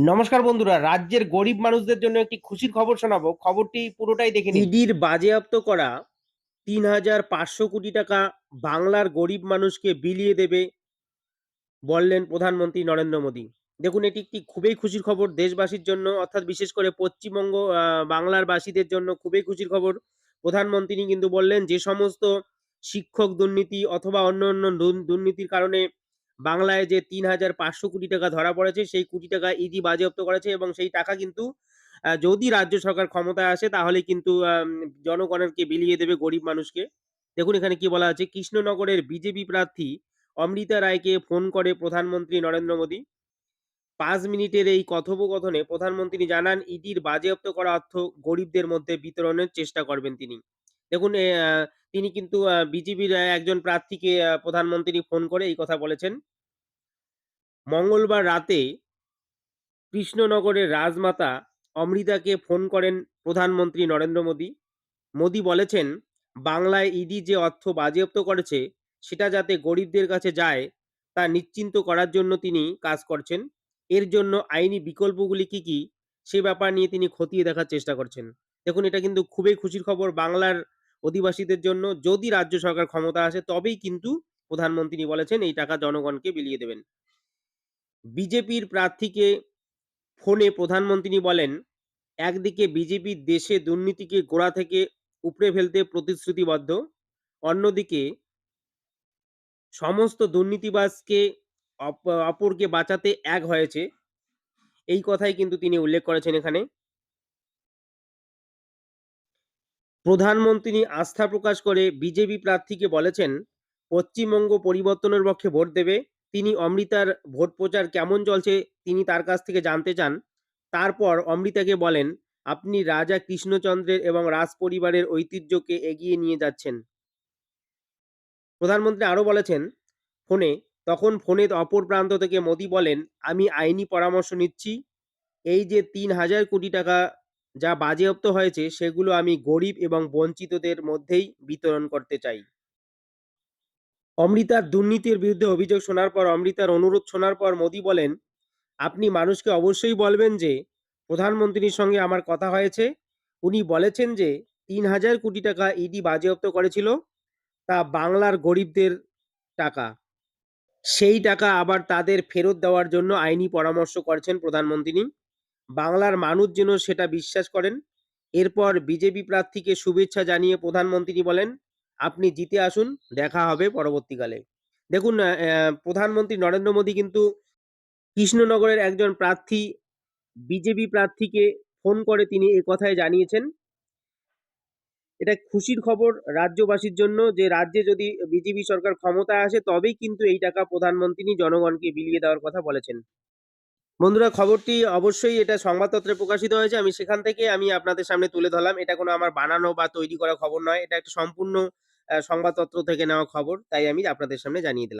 নমস্কার বন্ধুরা, রাজ্যের গরিব মানুষদের জন্য একটি খুশির খবর শোনাবো। খবরটি পুরোটাই দেখে ইডির বাজেয়াপ্ত করা তিন হাজার পাঁচশো কোটি টাকা বাংলার গরিব মানুষকে বিলিয়ে দেবে বললেন প্রধানমন্ত্রী নরেন্দ্র মোদী। দেখুন, এটি একটি খুবই খুশির খবর দেশবাসীর জন্য, অর্থাৎ বিশেষ করে পশ্চিমবঙ্গ বাংলার বাসীদের জন্য খুবই খুশির খবর। প্রধানমন্ত্রী কিন্তু বললেন, যে সমস্ত শিক্ষক দুর্নীতি অথবা অন্য অন্য দুর্ন- দুর্নীতির কারণে বাংলায় যে তিন হাজার পাঁচশো কোটি টাকা ধরা পড়েছে, সেই কোটি টাকা ইডি বাজেয়াপ্ত করেছে এবং সেই টাকা কিন্তু যদি রাজ্য সরকার ক্ষমতায় আসে তাহলে কিন্তু জনগণকে বিলিয়ে দেবে গরিব মানুষকে। দেখুন এখানে কি বলা আছে, কৃষ্ণনগরের বিজেপি প্রার্থী অমৃতা রায়কে ফোন করে প্রধানমন্ত্রী নরেন্দ্র মোদী। পাঁচ মিনিটের এই কথোপকথনে প্রধানমন্ত্রী জানান, ইডির বাজেয়াপ্ত করা অর্থ গরিবদের মধ্যে বিতরণের চেষ্টা করবেন তিনি। দেখুন তিনি কিন্তু বিজেপির একজন প্রার্থীকে প্রধানমন্ত্রী ফোন করে এই কথা বলেছেন। মঙ্গলবার রাতে কৃষ্ণনগরের রাজমাতা অমৃতাকে ফোন করেন প্রধানমন্ত্রী নরেন্দ্র মোদী। মোদী বলেছেন, বাংলায় ইডি যে অর্থ বাজেয়াপ্ত করেছে, সেটা যাতে গরিবদের কাছে যায়, তা নিশ্চিন্ত করার জন্য তিনি কাজ করছেন। এর জন্য আইনি বিকল্পগুলি কি কি, সে ব্যাপার নিয়ে তিনি খতিয়ে দেখার চেষ্টা করছেন। দেখুন, এটা কিন্তু খুবই খুশির খবর বাংলার অধিবাসীদের জন্য। যদি রাজ্য সরকার ক্ষমতা আসে, তবেই কিন্তু প্রধানমন্ত্রী বলেছেন, এই টাকা জনগণকে বিলিয়ে দেবেন। বিজেপির প্রার্থীকে ফোনে প্রধানমন্ত্রী বলেন, একদিকে বিজেপি দেশে দুর্নীতিকে গোড়া থেকে উপড়ে ফেলতে প্রতিশ্রুতিবদ্ধ, অন্যদিকে সমস্ত দুর্নীতিবাজকে অপ- অপরকে বাঁচাতে এক হয়েছে। এই কথাই কিন্তু তিনি উল্লেখ করেছেন এখানে। প্রধানমন্ত্রী আস্থা প্রকাশ করে বিজেপি প্রার্থীকে বলেছেন, পশ্চিমবঙ্গ পরিবর্তনের পক্ষে ভোট দেবে তিনি অমৃতার ভোট প্রচার কেমন চলছে তিনি তার কাছ থেকে জানতে চান। তারপর অমৃতাকে বলেন, আপনি রাজা কৃষ্ণচন্দ্রের এবং রাজ পরিবারের ঐতিহ্যকে এগিয়ে নিয়ে যাচ্ছেন। প্রধানমন্ত্রী আরও বলেছেন, ফোনে, তখন ফোনে অপর প্রান্ত থেকে মোদী বলেন, আমি আইনি পরামর্শ নিচ্ছি। এই যে তিন হাজার কোটি টাকা যা বাজেয়াপ্ত হয়েছে, সেগুলো আমি গরিব এবং বঞ্চিতদের মধ্যেই বিতরণ করতে চাই অমৃতার দুর্নীতির বিরুদ্ধে অভিযোগ শোনার পর অমৃতার অনুরোধ শোনার পর মোদী বলেন, আপনি মানুষকে অবশ্যই বলবেন যে, প্রধানমন্ত্রীর সঙ্গে আমার কথা হয়েছে। উনি বলেছেন যে, তিন হাজার কোটি টাকা ইডি বাজেয়াপ্ত করেছিল। তা বাংলার গরিবদের টাকা। সেই টাকা আবার তাদের ফেরত দেওয়ার জন্য আইনি পরামর্শ করছেন প্রধানমন্ত্রী। বাংলার মানুষ যেন সেটা বিশ্বাস করেন। এরপর বিজেপি প্রার্থীকে শুভেচ্ছা জানিয়ে প্রধানমন্ত্রী বলেন আপনি জিতে আসুন, দেখা হবে পরবর্তীকালে। দেখুন প্রধানমন্ত্রী নরেন্দ্র মোদী কিন্তু কৃষ্ণনগরের একজন প্রার্থী, বিজেপি প্রার্থীকে ফোন করে তিনি এ কথাই জানিয়েছেন। এটা খুশির খবর রাজ্যবাসীর জন্য যে, রাজ্যে যদি বিজেপি সরকার ক্ষমতায় আসে, তবেই কিন্তু এই টাকা প্রধানমন্ত্রী জনগণকে বিলিয়ে দেওয়ার কথা বলেছেন। বন্ধুরা, খবরটি অবশ্যই এটা সংবাদপত্রে প্রকাশিত হয়েছে। আমি সেখান থেকে আমি আপনাদের সামনে তুলে ধরলাম। এটা কোনো আমার বানানো বা তৈরি করা খবর নয়। এটা একটা সম্পূর্ণ সংবাদপত্র থেকে নেওয়া খবর তাই আমি আপনাদের সামনে জানিয়ে দিলাম।